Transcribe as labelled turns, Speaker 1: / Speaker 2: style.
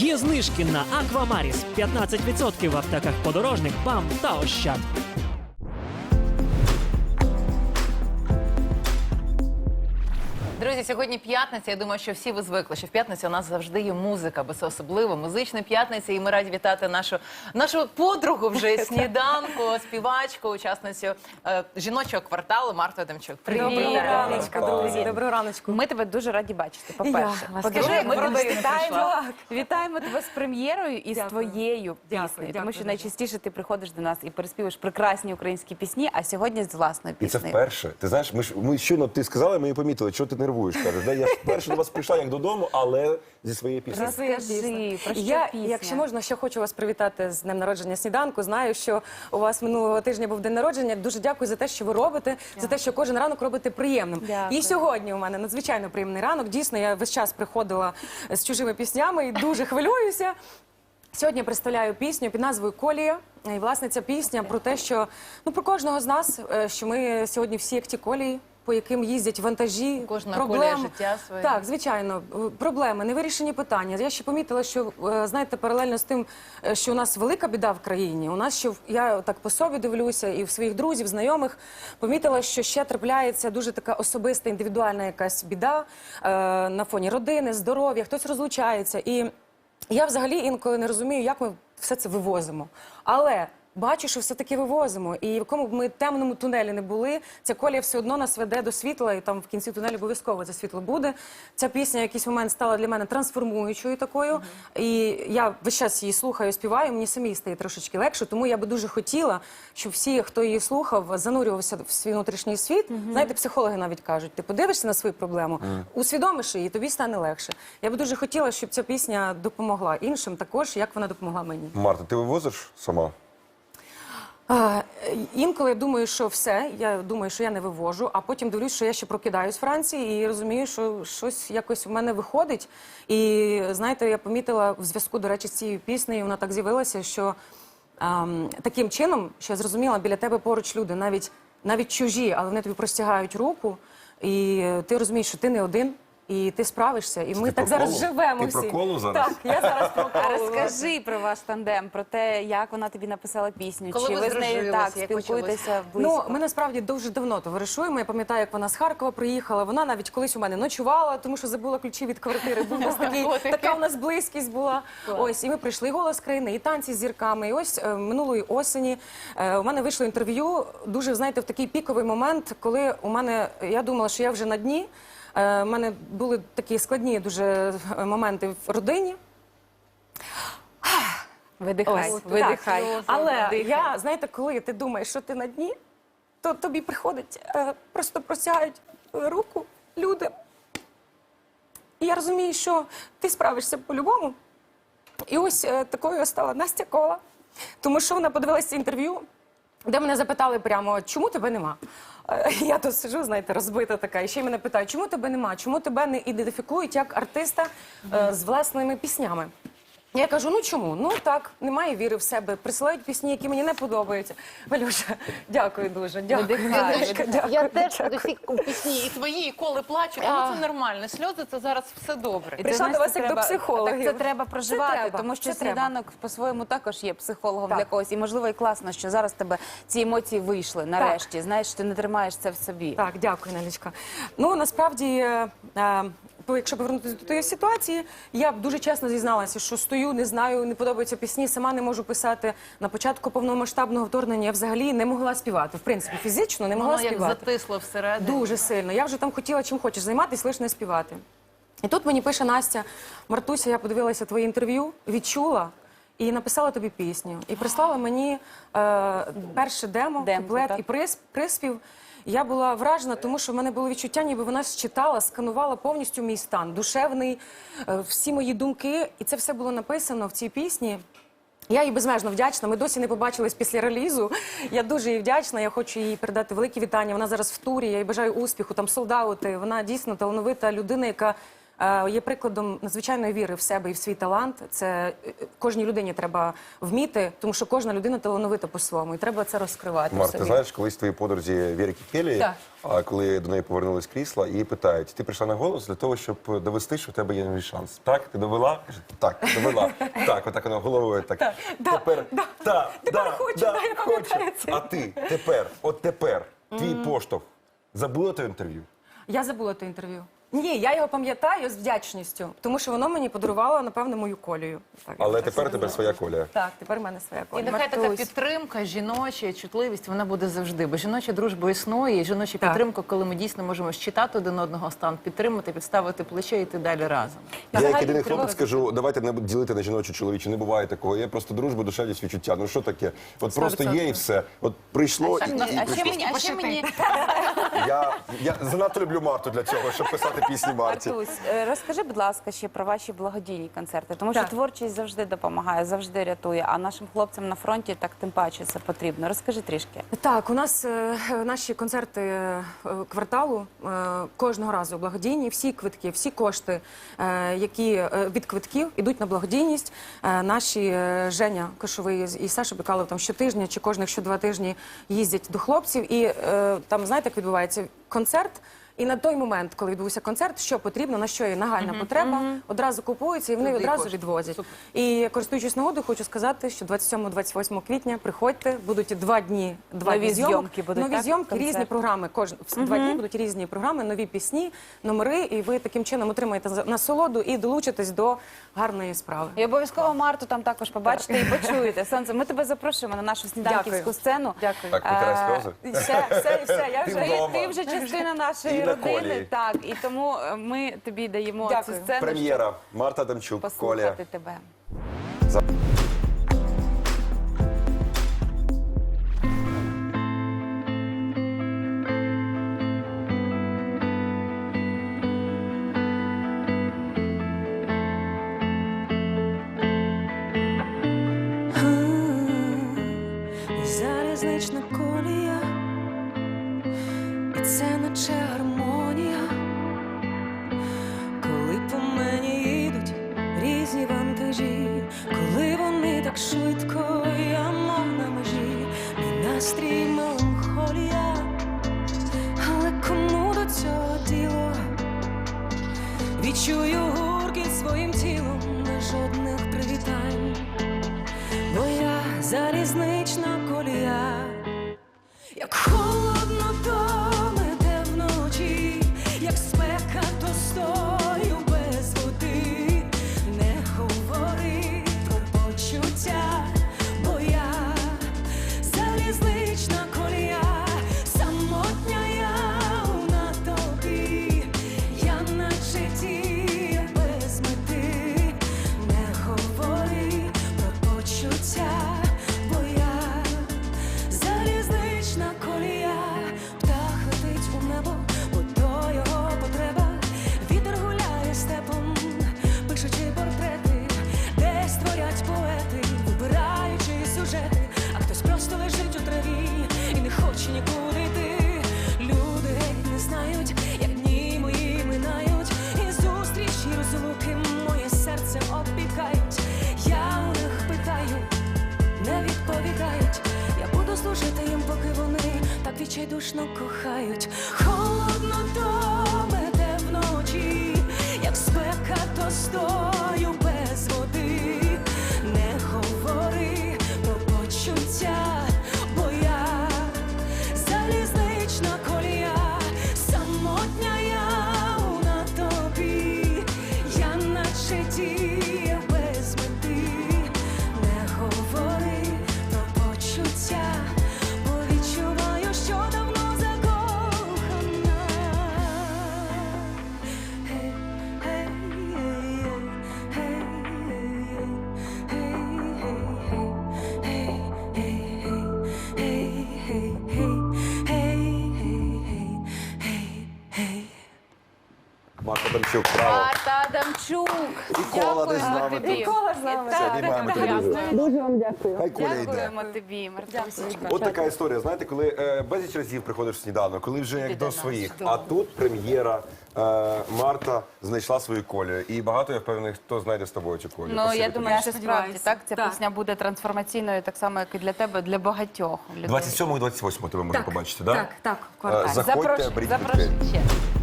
Speaker 1: Є знижки на Аквамаріс 15% в аптеках подорожник, БАМ та Ощад.
Speaker 2: Друзі, сьогодні п'ятниця. Я думаю, що всі ви звикли, що в п'ятницю у нас завжди є музика, без особливо музична п'ятниця. І ми раді вітати нашу нашу подругу вже сніданку, співачку, учасницю е, жіночого кварталу Марту Адамчук.
Speaker 3: Доброго
Speaker 2: Привіт.
Speaker 3: раночка, друзі. Доброго раночку.
Speaker 4: Ми тебе дуже раді бачити. По-перше,
Speaker 3: Я вас
Speaker 4: По-друге,
Speaker 2: теж.
Speaker 4: ми тебе вітаємо,
Speaker 2: прийшла.
Speaker 4: вітаємо тебе з прем'єрою і з
Speaker 3: Дякую.
Speaker 4: твоєю
Speaker 3: Дякую,
Speaker 4: піснею.
Speaker 3: дякую
Speaker 4: Тому що
Speaker 3: дуже.
Speaker 4: найчастіше ти приходиш до нас і переспіваєш прекрасні українські пісні, а сьогодні з власною
Speaker 5: І це
Speaker 4: піснею.
Speaker 5: вперше. Ти знаєш, ми ж ми щойно ти сказала, ми і помітили, що ти нервуєш. Кажеш, да? я вперше до вас прийшла як додому, але зі своєї пісні.
Speaker 4: Розкажи, про що
Speaker 3: я,
Speaker 4: пісня?
Speaker 3: якщо можна, ще хочу вас привітати з днем народження сніданку. Знаю, що у вас минулого тижня був день народження. Дуже дякую за те, що ви робите, за те, що кожен ранок робите приємним.
Speaker 4: Дякую.
Speaker 3: І сьогодні у мене надзвичайно приємний ранок. Дійсно, я весь час приходила з чужими піснями і дуже хвилююся. Сьогодні представляю пісню під назвою Колія. І власне ця пісня про те, що ну про кожного з нас, е, що ми сьогодні всі як ті колії. По яким їздять вантажі,
Speaker 2: Кожна
Speaker 3: проблем.
Speaker 2: колія життя своє.
Speaker 3: Так, звичайно, проблеми, невирішені питання. Я ще помітила, що е, знаєте, паралельно з тим, е, що у нас велика біда в країні. У нас ще я так по собі дивлюся, і в своїх друзів, знайомих помітила, що ще трапляється дуже така особиста, індивідуальна якась біда е, на фоні родини, здоров'я, хтось розлучається. І я взагалі інколи не розумію, як ми все це вивозимо. Але бачу, що все-таки вивозимо. І в якому б ми темному тунелі не були, ця колія все одно нас веде до світла, і там в кінці тунелю обов'язково це світло буде. Ця пісня в якийсь момент стала для мене трансформуючою такою. І я весь час її слухаю, співаю, мені самі стає трошечки легше. Тому я би дуже хотіла, щоб всі, хто її слухав, занурювався в свій внутрішній світ. Знаєте, психологи навіть кажуть, ти подивишся на свою проблему, усвідомиш її, тобі стане легше. Я би дуже хотіла, щоб ця пісня допомогла іншим також, як вона допомогла мені.
Speaker 5: Марта, ти вивозиш сама?
Speaker 3: А, е, інколи я думаю, що все. Я думаю, що я не вивожу, а потім дивлюсь, що я ще прокидаюсь в Франції і розумію, що щось якось у мене виходить. І знаєте, я помітила в зв'язку, до речі, з цією піснею, вона так з'явилася, що ем, таким чином, що я зрозуміла, біля тебе поруч люди, навіть навіть чужі, але вони тобі простягають руку, і ти розумієш, що ти не один. І ти справишся, і ми
Speaker 5: ти
Speaker 3: так
Speaker 5: про
Speaker 3: зараз
Speaker 5: колу?
Speaker 3: живемо
Speaker 5: Ти
Speaker 3: всі.
Speaker 5: про колу зараз?
Speaker 3: Так, я зараз про колу.
Speaker 4: розкажи про ваш тандем, про те, як вона тобі написала пісню.
Speaker 2: Коли
Speaker 4: Чи
Speaker 2: ви
Speaker 4: ви з нею
Speaker 2: здружилися,
Speaker 4: так
Speaker 2: як
Speaker 4: спілкуєтеся
Speaker 3: Ну,
Speaker 4: близько?
Speaker 3: ми насправді дуже давно товаришуємо. Я пам'ятаю, як вона з Харкова приїхала. Вона навіть колись у мене ночувала, тому що забула ключі від квартири. Був у нас такий, така у нас близькість була. Ось, і ми прийшли голос країни, і танці з зірками. І ось е, минулої осені е, у мене вийшло інтерв'ю. Дуже знаєте, в такий піковий момент, коли у мене я думала, що я вже на дні. Е, У мене були такі складні дуже е, моменти в родині.
Speaker 4: Видихай,
Speaker 3: Ось,
Speaker 4: видихай.
Speaker 3: так. Але
Speaker 4: Дихай.
Speaker 3: я, знаєте, коли ти думаєш, що ти на дні, то тобі приходить, е, просто простягають е, руку люди. І я розумію, що ти справишся по-любому. І ось е, такою стала Настя Кола, тому що вона подивилася інтерв'ю, де мене запитали прямо, чому тебе нема? Е, Я тут сижу, знаєте, розбита така. І ще й мене питають, чому тебе нема? Чому тебе не ідентифікують як артиста е, з власними піснями? Я кажу, ну чому? Ну так, немає віри в себе. Присилають пісні, які мені не подобаються. Валюша, дякую дуже. Дякую.
Speaker 4: Видихай,
Speaker 3: Дякую, дякую,
Speaker 2: Я теж
Speaker 3: дякую.
Speaker 2: всі пісні і свої і коли плачу,
Speaker 3: А.
Speaker 2: ну це нормально. Сльози це зараз все добре.
Speaker 4: І
Speaker 3: Прийшла до вас як до психологів.
Speaker 4: Так це треба проживати,
Speaker 3: Це треба,
Speaker 4: тому що
Speaker 3: це треба.
Speaker 4: сніданок по-своєму також є психологом
Speaker 3: Так.
Speaker 4: для когось. І можливо і класно, що зараз тебе ці емоції вийшли нарешті. Знаєш, ти не тримаєш це в собі.
Speaker 3: Так, дякую, Нелічка. Ну насправді, е, е, якщо повернутися до тієї ситуації, я б дуже чесно зізналася, що стою, не знаю, не подобаються пісні, сама не можу писати. На початку повномасштабного вторгнення я взагалі не могла співати. В принципі, фізично не могла
Speaker 2: Воно як
Speaker 3: співати.
Speaker 2: затисло всередині.
Speaker 3: Дуже сильно. Я вже там хотіла чим хочеш займатися, лише не співати. І тут мені пише Настя, Мартуся, я подивилася твоє інтерв'ю, відчула і написала тобі пісню. І прислала мені е, перше демо,
Speaker 4: Демко,
Speaker 3: куплет
Speaker 4: так.
Speaker 3: і прис, приспів. Я була вражена, тому що в мене було відчуття, ніби вона считала, сканувала повністю мій стан, душевний, е, всі мої думки. І це все було написано в цій пісні. Я їй безмежно вдячна. Ми досі не побачились після релізу. Я дуже їй вдячна. Я хочу їй передати великі вітання. Вона зараз в турі. Я їй бажаю успіху, там солдаути. Вона дійсно талановита людина, яка є прикладом надзвичайної віри в себе і в свій талант. Це е, кожній людині треба вміти, тому що кожна людина талановита по-своєму, і треба це розкривати. в
Speaker 5: Март, ти знаєш, колись в твоїй подрузі Віри Кікелі, а коли до неї повернулись крісла, її питають: ти прийшла на голос для того, щоб довести, що в тебе є новий шанс. Так, ти довела? Так, довела. Так, отак вона головою так. Тепер,
Speaker 3: хочу,
Speaker 5: да,
Speaker 3: да, я пам'ятаю це.
Speaker 5: А ти тепер, от тепер, твій поштовх. Забула те інтерв'ю?
Speaker 3: Я забула те інтерв'ю. Ні, я його пам'ятаю з вдячністю, тому що воно мені подарувало, напевно, мою колію. Так,
Speaker 5: Але
Speaker 3: так
Speaker 5: тепер тебе своя коля.
Speaker 3: Так, тепер в мене своя
Speaker 2: І
Speaker 3: колія.
Speaker 2: нехай така
Speaker 4: Мартусь.
Speaker 2: підтримка, жіноча чутливість, вона буде завжди. Бо жіноча дружба існує, і жіноча
Speaker 3: Так.
Speaker 2: підтримка, коли ми дійсно можемо щитати один одного стан, підтримати, підставити плече і йти далі разом.
Speaker 5: Я як
Speaker 4: Взагалі,
Speaker 5: єдиний
Speaker 4: тривога
Speaker 5: хлопець скажу, давайте не ділити на жіночу чоловічу, не буває такого. Є просто дружба, душевність, відчуття. Ну що таке? От просто є і все. От прийшло і, і
Speaker 4: А ще
Speaker 5: прийшло.
Speaker 4: мені, а ще мені
Speaker 5: Я, я занадто люблю Марту для цього, щоб писати пісні Марті.
Speaker 4: Мартусь, е, розкажи, будь ласка, ще про ваші благодійні концерти, тому що
Speaker 3: Так.
Speaker 4: творчість завжди допомагає, завжди рятує. А нашим хлопцям на фронті так тим паче це потрібно. Розкажи трішки.
Speaker 3: Так, у нас е, наші концерти е, кварталу е, кожного разу благодійні. Всі квитки, всі кошти, е, які е, від квитків ідуть на благодійність. Е, наші е, Женя Кошовий і Саша Бекалов там щотижня чи кожних що два тижні їздять до хлопців. І е, там знаєте, як відбувається концерт. І на той момент, коли відбувся концерт, що потрібно, на що є нагальна потреба, одразу купуються і вони
Speaker 2: Туди
Speaker 3: одразу
Speaker 2: кошти.
Speaker 3: відвозять. І користуючись нагодою, хочу сказати, що 27-28 квітня приходьте, будуть два дні, два
Speaker 4: Нові
Speaker 3: дні зйомок.
Speaker 4: зйомки будуть,
Speaker 3: нові
Speaker 4: так?
Speaker 3: зйомки,
Speaker 4: Концерт.
Speaker 3: різні програми. Кожен в два дні будуть різні програми, нові пісні, номери, і ви таким чином отримаєте за- насолоду і долучитесь до гарної справи.
Speaker 4: І обов'язково Марту там також побачите і почуєте. Сонце, ми тебе запрошуємо на нашу сніданківську
Speaker 3: Дякую.
Speaker 4: сцену.
Speaker 3: Дякую.
Speaker 5: Так, витирай сльози.
Speaker 3: Все, все, все. Я
Speaker 5: Ти
Speaker 3: вже
Speaker 5: вдома.
Speaker 4: Ти вже частина нашої родини,
Speaker 5: колії.
Speaker 4: так і тому е, ми тобі даємо
Speaker 3: Дякую.
Speaker 4: цю сцену,
Speaker 5: Прем'єра Марта
Speaker 4: Демчук,
Speaker 5: Коля.
Speaker 4: послухати тебе.
Speaker 3: Служити їм, поки вони так відчайдушно кохають. Холодно то мене вночі, як спека, то стою
Speaker 5: Адамчук, браво.
Speaker 4: Марта Адамчук.
Speaker 5: І кола десь з нами
Speaker 4: тобі.
Speaker 5: тут.
Speaker 3: Кола з нами.
Speaker 4: Так,
Speaker 5: Обіймаємо тебе дуже.
Speaker 4: дякую.
Speaker 5: Хай Коля йде.
Speaker 4: Дякуємо тобі, Мартусечка.
Speaker 5: От така історія. Знаєте, коли е, безліч разів приходиш в сніданок, коли вже як до своїх. А тут прем'єра. е, Марта знайшла свою колію. І багато я впевнений, хто знайде з тобою цю колію.
Speaker 4: Ну, я
Speaker 5: тобі.
Speaker 4: думаю, що справді
Speaker 3: сподіваюся.
Speaker 4: так. Ця
Speaker 3: Так.
Speaker 4: пісня буде трансформаційною, так само, як і для тебе, для багатьох людей.
Speaker 5: 27 і 28 тебе можна побачити, так?
Speaker 3: Так, так, в кварталі.
Speaker 5: Заходьте,
Speaker 4: Запрошую,
Speaker 5: беріть.